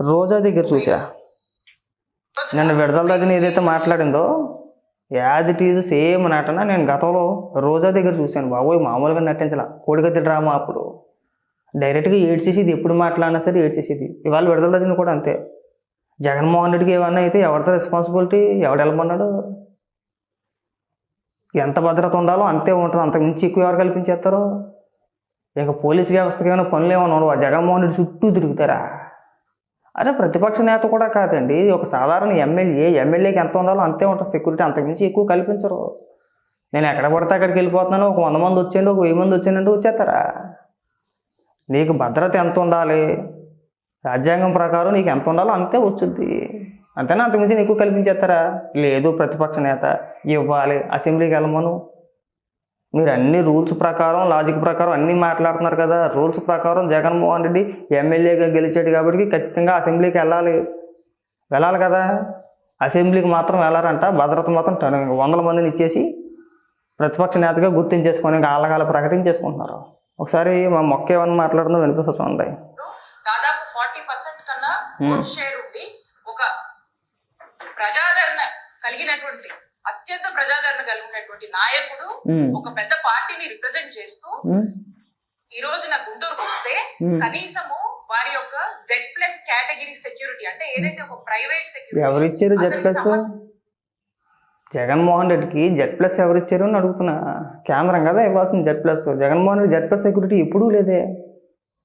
రోజా దగ్గర చూసా నిన్న విడుదల రజని ఏదైతే మాట్లాడిందో యాజ్ ఇట్ ఈజ్ సేమ్ నటన నేను గతంలో రోజా దగ్గర చూశాను. బాబోయ్ మామూలుగా నటించాల. కోడిగత్తి డ్రామా అప్పుడు. డైరెక్ట్గా ఏడ్చేసేది ఎప్పుడు మాట్లాడినా సరే ఏడ్చేసేది. ఇవాళ విడుదల రజని కూడా అంతే. జగన్మోహన్ రెడ్డికి ఏమన్నా అయితే ఎవరితో రెస్పాన్సిబిలిటీ ఎవడు వెళ్ళమన్నాడు? ఎంత భద్రత ఉండాలో అంతే ఉంటుంది. అంతకు మించి ఎక్కువ ఎవరు కల్పించేస్తారో? ఇంకా పోలీస్ వ్యవస్థకి ఏమైనా పనులు ఏమైనా ఉండవు? జగన్మోహన్ రెడ్డి చుట్టూ తిరుగుతారా? అరే ప్రతిపక్ష నేత కూడా కాదండి. ఒక సాధారణ ఎమ్మెల్యే. ఎమ్మెల్యేకి ఎంత ఉండాలో అంతే ఉంటుంది. సెక్యూరిటీ అంతకుమించి ఎక్కువ కల్పించరు. నేను ఎక్కడ పడితే అక్కడికి వెళ్ళిపోతున్నాను. ఒక వంద మంది వచ్చేయండి ఒక వెయ్యి మంది వచ్చేయండి వచ్చేస్తారా? నీకు భద్రత ఎంత ఉండాలి? రాజ్యాంగం ప్రకారం నీకు ఎంత ఉండాలో అంతే వచ్చుద్ది. అంతేనా? అంతకుమించి నీకు కల్పించేస్తారా? లేదు ప్రతిపక్ష నేత. ఇవ్వాలి. అసెంబ్లీకి వెళ్ళమను. మీరు అన్ని రూల్స్ ప్రకారం లాజిక్ ప్రకారం అన్నీ మాట్లాడుతున్నారు కదా. రూల్స్ ప్రకారం జగన్మోహన్ రెడ్డి ఎమ్మెల్యేగా గెలిచాడు కాబట్టి ఖచ్చితంగా అసెంబ్లీకి వెళ్ళాలి. వెళ్ళాలి కదా. అసెంబ్లీకి మాత్రం వెళ్ళారంట. భద్రత మాత్రం వందల మందిని ఇచ్చేసి ప్రతిపక్ష నేతగా గుర్తించేసుకొని ఆళ్ళగాల ప్రకటించేసుకుంటున్నారు. ఒకసారి మా మొక్క ఏమన్నా మాట్లాడుతుందో వినిపిస్తా చూడండి. దాదాపు ఫార్టీ పర్సెంట్ కన్నా. ఓట్ షేర్ ఉండి ఒక ప్రజాదరణ కలిగినటువంటి అత్యంత ప్రజాదరణ కలిగినటువంటి నాయకుడు ఒక పెద్ద పార్టీని రిప్రజెంట్ చేస్తూ ఈ రోజున గుంటూరుకు వస్తే. కనీసము వారి యొక్క జెడ్ ప్లస్ కేటగిరీ సెక్యూరిటీ అంటే ఏదైతే ఒక ప్రైవేట్ ఎవరిచ్చారు జెడ్ ప్లస్ జగన్మోహన్ రెడ్డికి జెడ్ ప్లస్ ఎవరిచ్చారు అని అడుగుతున్నా. కేంద్రం కదా ఇవ్వాల్సింది Z plus Jaganmohan Reddy Z plus security ఎప్పుడూ లేదే.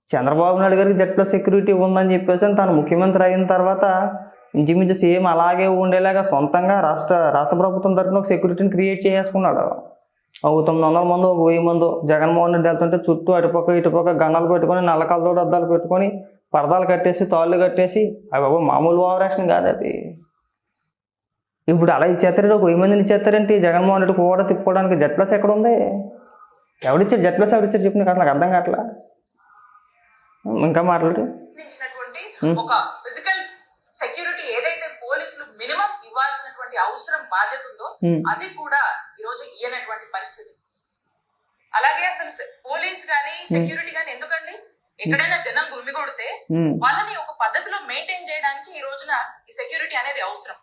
చంద్రబాబు నాయుడు గారికి జెడ్ ప్లస్ సెక్యూరిటీ ఉందని చెప్పేసి తాను ముఖ్యమంత్రి అయిన తర్వాత ఇంచుమించు సేమ్ అలాగే ఉండేలాగా సొంతంగా రాష్ట్ర రాష్ట్ర ప్రభుత్వం తరఫున ఒక సెక్యూరిటీని క్రియేట్ చేసుకున్నాడు ఒక తొమ్మిది వందల మంది ఒక వెయ్యి మంది జగన్మోహన్ రెడ్డి వెళ్తుంటే చుట్టూ అటుపక్క ఇటుపక్క గన్నాలు పెట్టుకొని నల్లకలతో అద్దాలు పెట్టుకొని పరదాలు కట్టేసి తాళ్ళు కట్టేసి అవి బాబు మామూలు ఓవరాక్షన్ కాదు అది. ఇప్పుడు అలా ఇచ్చేస్తారంటే? ఒక వెయ్యి మందిని ఇచ్చేస్తారేంటి? జగన్మోహన్ రెడ్డి కూడా తిప్పుకోవడానికి జెడ్ ప్లస్ ఎక్కడ ఉంది? ఎవడిచ్చారు జెడ్ ప్లస్ ఎవరిచ్చారు చెప్పి నీకు అసలు నాకు అర్థం కావట్లా. ఇంకా మాట్లాడు. సంబంధించినటువంటి. ఒక ఫిజికల్ సెక్యూరిటీ ఏదైతే పోలీసులు మినిమం ఇవ్వాల్సినటువంటి అవసరం బాధ్యత ఉందో ఉమ్, అది కూడా ఈ రోజు ఇయ్యనటువంటి పరిస్థితి. అలాగే అసలు పోలీస్ గానీ సెక్యూరిటీ గానీ ఎందుకండి? ఎక్కడైనా జనం గుమి కొడితే వాళ్ళని ఒక పద్ధతిలో మెయింటైన్ చేయడానికి ఈ రోజున ఈ సెక్యూరిటీ అనేది అవసరం.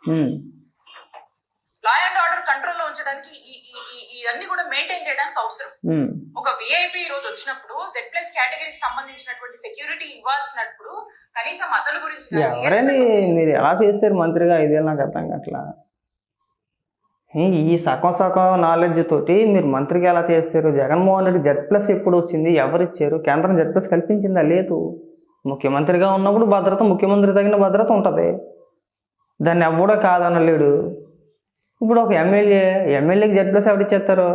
ఈ- ఇవన్నీ కూడా మెయింటైన్ చేయడానికి అవసరం. ఒక విఐపి రోజు వచ్చినప్పుడు జెడ్ ప్లస్ కేటగిరీకి సంబంధించినటువంటి సెక్యూరిటీ ఇవ్వాల్సినప్పుడు కనీసం అతని గురించి ఎవరని మీరు ఎలా చేస్తారు మంత్రిగా? ఐదేళ్ళు నాకు అర్థం కావట్లా. ఈ- సగం సగం నాలెడ్జ్ తోటి మీరు మంత్రిగా ఎలా చేస్తారు జగన్మోహన్ రెడ్డి జెడ్ ప్లస్ ఎప్పుడు వచ్చింది? ఎవరు ఇచ్చారు? కేంద్రం జెడ్ ప్లస్ కల్పించిందా? లేదు. ముఖ్యమంత్రిగా ఉన్నప్పుడు భద్రత ముఖ్యమంత్రి తగిన భద్రత ఉంటుంది. దాన్ని ఎవడో కాదనలేడు. ఇప్పుడు ఒక ఎమ్మెల్యే ఎమ్మెల్యేకి జెడ్ ప్లస్ ఎవరు ఇచ్చేస్తారు?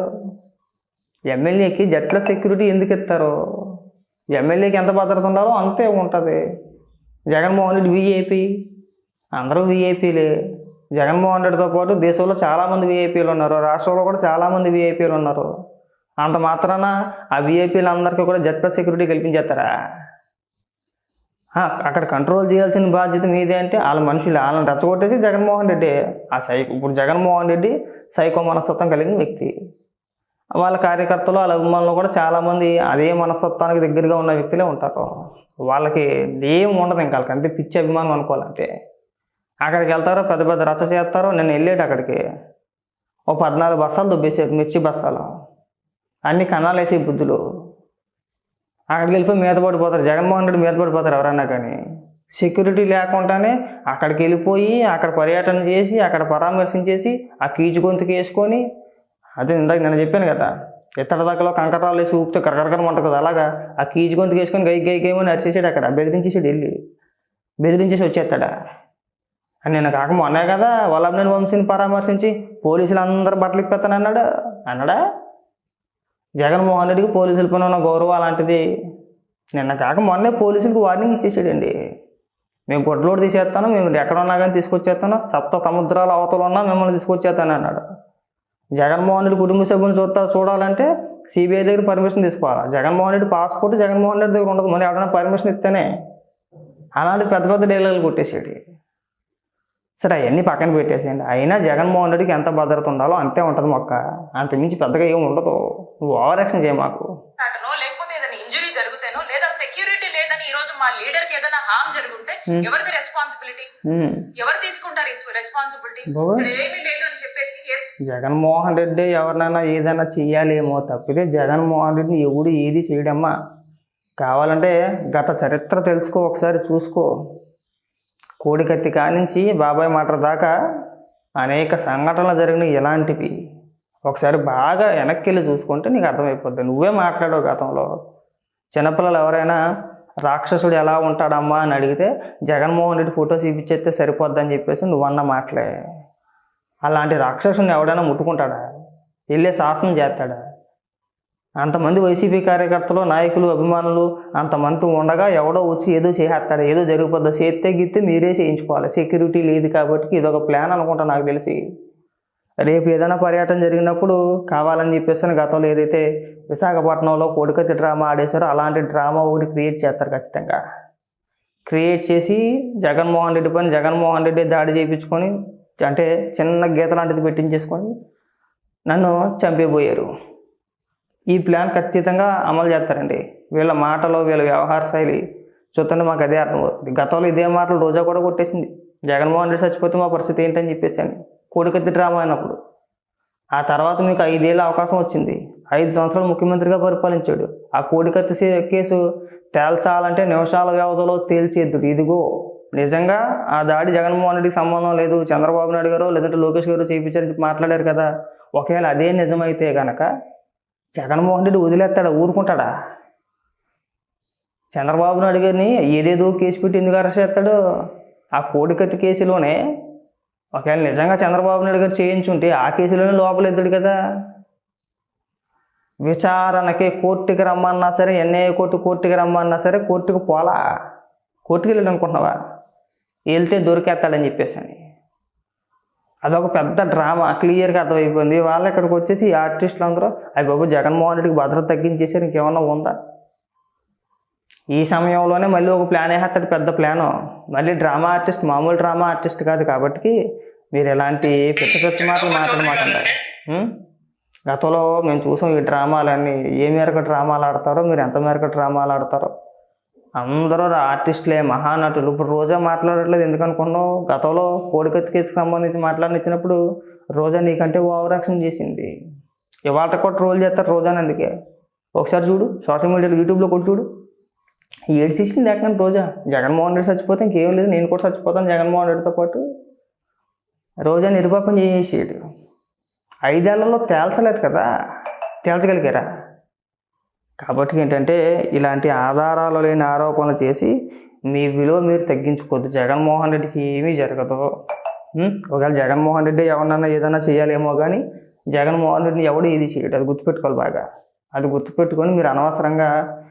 ఎమ్మెల్యేకి జెడ్ ప్లస్ సెక్యూరిటీ ఎందుకు ఇస్తారు? ఎమ్మెల్యేకి ఎంత భద్రత ఉండాలో అంతే ఉంటుంది. జగన్మోహన్ రెడ్డి విఐపి అందరూ విఐపీలే జగన్మోహన్ రెడ్డితో పాటు దేశంలో చాలామంది విఐపీలు ఉన్నారు. రాష్ట్రంలో కూడా చాలామంది విఐపీలు ఉన్నారు. అంత మాత్రాన ఆ విఐపీలు అందరికీ కూడా జెడ్ ప్లస్ సెక్యూరిటీ కల్పించేస్తారా? అక్కడ కంట్రోల్ చేయాల్సిన బాధ్యత మీదే అంటే వాళ్ళ మనుషులు వాళ్ళని రెచ్చగొట్టేసి జగన్మోహన్ రెడ్డి ఆ సైకో ఇప్పుడు జగన్మోహన్ రెడ్డి సైకో మనస్తత్వం కలిగిన వ్యక్తి. వాళ్ళ కార్యకర్తలు వాళ్ళ అభిమానులు కూడా చాలామంది అదే మనస్తత్వానికి దగ్గరగా ఉన్న వ్యక్తులే ఉంటారు. వాళ్ళకి ఏం ఉండదు ఇంకా వాళ్ళకి అంతే పిచ్చి అభిమానం అనుకోవాలంటే అక్కడికి వెళ్తారో పెద్ద పెద్ద రచ్చ చేస్తారో నేను వెళ్ళేటి అక్కడికి. ఓ పద్నాలుగు బస్తాలు దుబ్బేసారు మిర్చి బస్తాలు అన్ని కణాలు వేసే బుద్ధులు. అక్కడికి వెళ్ళిపోయి మీద పడిపోతారు. జగన్మోహన్ రెడ్డి మీద పడిపోతారు ఎవరన్నా కానీ. సెక్యూరిటీ లేకుండానే అక్కడికి వెళ్ళిపోయి అక్కడ పర్యటన చేసి అక్కడ పరామర్శించేసి ఆ కీచు గొంతుకు వేసుకొని అదే ఇందాక నేను చెప్పాను కదా ఇత్తడి దాకలో కంకరాలు వేసి ఊపితే కరకరకరం ఉంటుంది కదా అలాగా ఆ కీచు గొంతుకు వేసుకొని గై గై గేమని అరిచేసాడు అక్కడ బెదిరించేసాడు వెళ్ళి బెదిరించేసి వచ్చేస్తాడా? అని నేను కాక మొన్నే కదా వల్లభనేని వంశీని పరామర్శించి పోలీసులు అందరు బట్టలు ఇప్పేస్తాను అన్నాడు అన్నాడా? జగన్మోహన్ రెడ్డికి పోలీసుల పైన ఉన్న గౌరవం అలాంటిది. నిన్న కాక మొన్నే పోలీసులకు వార్నింగ్ ఇచ్చేసాడండి. మేము గొడ్లోడు తీసేస్తాను మేము ఎక్కడ ఉన్నా కానీ తీసుకొచ్చేస్తాను సప్త సముద్రాల అవతల ఉన్నా మిమ్మల్ని తీసుకొచ్చేస్తాను అన్నాడు. జగన్మోహన్ రెడ్డి కుటుంబ సభ్యులను చూస్తా చూడాలంటే సిబిఐ దగ్గర పర్మిషన్ తీసుకోవాలి? జగన్మోహన్ రెడ్డి పాస్పోర్ట్ జగన్మోహన్ రెడ్డి దగ్గర ఉండదు. మళ్ళీ ఎవరైనా పర్మిషన్ ఇస్తేనే. అలాంటి పెద్ద పెద్ద డీలర్లు కొట్టేసాడు. సరే అవన్నీ పక్కన పెట్టేసేయండి. అయినా జగన్మోహన్ రెడ్డికి ఎంత భద్రత ఉండాలో అంతే ఉంటుంది మొక్క. అంత మించి పెద్దగా ఏమి ఉండదు. నువ్వు ఓవర్ యాక్షన్ చేయ మాకు. అటనో లేకపోతే ఏదైనా ఇంజురీ జరిగితేనో లేదా సెక్యూరిటీ లేదని ఈ రోజు మా లీడర్కి ఏదైనా హామ్ జరుగుంటే. ఎవరిది రెస్పాన్సిబిలిటీ ఉమ్. ఎవరు తీసుకుంటారు రెస్పాన్సిబిలిటీ బాబోయ్. ఇక్కడ ఏమీ లేదు అని చెప్పేసి ఏ- జగన్మోహన్ రెడ్డి ఎవరినైనా ఏదైనా చెయ్యాలేమో తప్పితే జగన్మోహన్ రెడ్డిని ఎవడు ఏది చేయడమ్మా కావాలంటే గత చరిత్ర తెలుసుకో ఒకసారి చూసుకో. కోడికత్తి కానించి బాబాయ్ మాట దాకా అనేక సంఘటనలు జరిగినాయి ఇలాంటివి. ఒకసారి బాగా వెనక్కి వెళ్ళి చూసుకుంటే నీకు అర్థమైపోద్ది. నువ్వే మాట్లాడావు గతంలో. చిన్నపిల్లలు ఎవరైనా రాక్షసుడు ఎలా ఉంటాడమ్మా అని అడిగితే జగన్మోహన్ రెడ్డి ఫోటోస్ చూపించేస్తే సరిపోద్దని చెప్పేసి నువ్వన్న మాటలే. అలాంటి రాక్షసుని ఎవడైనా ముట్టుకుంటాడా? వెళ్ళే శాసనం చేస్తాడా? అంతమంది వైసీపీ కార్యకర్తలు నాయకులు అభిమానులు అంతమంది ఉండగా ఎవడో వచ్చి ఏదో చేసేస్తాడు ఏదో జరిగిపోద్ది. చేస్తే గిత్తే మీరే చేయించుకోవాలి. సెక్యూరిటీ లేదు కాబట్టి ఇదొక ప్లాన్ అనుకుంటా నాకు తెలిసి. రేపు ఏదైనా పర్యటన జరిగినప్పుడు కావాలని చెప్పేసి గతంలో ఏదైతే విశాఖపట్నంలో కోడికత్తి డ్రామా ఆడేశారో అలాంటి డ్రామా ఒకటి క్రియేట్ చేస్తారు ఖచ్చితంగా. క్రియేట్ చేసి జగన్మోహన్ రెడ్డి పైన జగన్మోహన్ రెడ్డి దాడి చేయించుకొని అంటే చిన్న గీత లాంటిది పెట్టించేసుకొని నన్ను చంపేపోయారు ఈ ప్లాన్ ఖచ్చితంగా అమలు చేస్తారండి. వీళ్ళ మాటలు వీళ్ళ వ్యవహార శైలి చూస్తుంటే మాకు అదే అర్థమవుతుంది గతంలో ఇదే మాటలు రోజా కూడా కొట్టేసింది. జగన్మోహన్ రెడ్డి చచ్చిపోతే మా పరిస్థితి ఏంటని చెప్పేసి అని కోడికత్తి డ్రామా అయినప్పుడు. ఆ తర్వాత మీకు ఐదేళ్ళ అవకాశం వచ్చింది. ఐదు సంవత్సరాలు ముఖ్యమంత్రిగా పరిపాలించాడు. ఆ కోడికత్తి కేసు తేల్చాలంటే నిమిషాల వ్యవధిలో తేల్చేద్దుడు ఇదిగో నిజంగా ఆ దాడి జగన్మోహన్ రెడ్డికి సంబంధం లేదు. చంద్రబాబు నాయుడు గారు లేదంటే లోకేష్ గారు చేయించారని మాట్లాడారు కదా. ఒకవేళ అదే నిజమైతే కనుక జగన్మోహన్ రెడ్డి వదిలేస్తాడా? ఊరుకుంటాడా? చంద్రబాబు నాయుడు గారిని ఏదేదో కేసు పెట్టి ఎందుకు అరెస్ట్ చేస్తాడు? ఆ కోడికత్తి కేసులోనే? ఒకవేళ నిజంగా చంద్రబాబు నాయుడు గారు చేయించుంటే ఆ కేసులోనే లోపలెద్దుడు కదా? విచారణకి కోర్టుకి రమ్మన్నా సరే ఎన్ఐఏ కోర్టు కోర్టుకి రమ్మన్నా సరే కోర్టుకు పోలా? కోర్టుకి వెళ్ళాలనుకుంటున్నావా? వెళ్తే దొరికేస్తాడని చెప్పేసి అని. అదొక పెద్ద డ్రామా క్లియర్గా అర్థమైపోయింది. వాళ్ళు ఇక్కడికి వచ్చేసి ఈ ఆర్టిస్టులు అందరూ అవి బాబు జగన్మోహన్ రెడ్డికి భద్రత తగ్గించేసారు ఇంకేమన్నా ఉందా? ఈ సమయంలోనే మళ్ళీ ఒక ప్లాన్ వేసేస్తాడు పెద్ద ప్లాను మళ్ళీ డ్రామా ఆర్టిస్ట్ మామూలు డ్రామా ఆర్టిస్ట్ కాదు కాబట్టి మీరు ఎలాంటి పిచ్చ పిచ్చ మాటలు మాట్లాడమాకండి. గతంలో మేము చూసాం ఈ డ్రామాలన్నీ ఏ మేరకు డ్రామాలు ఆడతారో మీరు ఎంత మేరకు డ్రామాలు ఆడతారో. అందరూ ఆర్టిస్టులే మహానటులు. ఇప్పుడు రోజా మాట్లాడట్లేదు. ఎందుకనుకున్నావు? గతంలో కోడికత్తి కేసుకి సంబంధించి మాట్లాడినిచ్చినప్పుడు రోజా నీకంటే ఓవరాక్షన్ చేసింది. ఇవాళ కూడా ట్రోల్ చేస్తారు రోజాని అందుకే. ఒకసారి చూడు సోషల్ మీడియాలో యూట్యూబ్లో కూడా చూడు. ఏడు చేసింది ఏకంగా రోజా. జగన్మోహన్ రెడ్డి చచ్చిపోతే ఇంకేం లేదు. నేను కూడా చచ్చిపోతాను జగన్మోహన్ రెడ్డితో పాటు. రోజా నిర్పాపం చేసేసాడు ఐదేళ్ళలో తేల్చలేదు కదా. తేల్చగలిగారా? కాబట్టి ఏంటంటే ఇలాంటి ఆధారాలు లేని ఆరోపణలు చేసి మీ విలువ మీరు తగ్గించుకోవద్దు. జగన్మోహన్ రెడ్డికి ఏమీ జరగదు. ఒకవేళ జగన్మోహన్ రెడ్డి ఎవరినన్నా ఏదైనా చేయాలేమో కానీ జగన్మోహన్ రెడ్డిని ఎవడు ఏది చేయడు. అది గుర్తుపెట్టుకోవాలి బాగా. అది గుర్తుపెట్టుకొని మీరు అనవసరంగా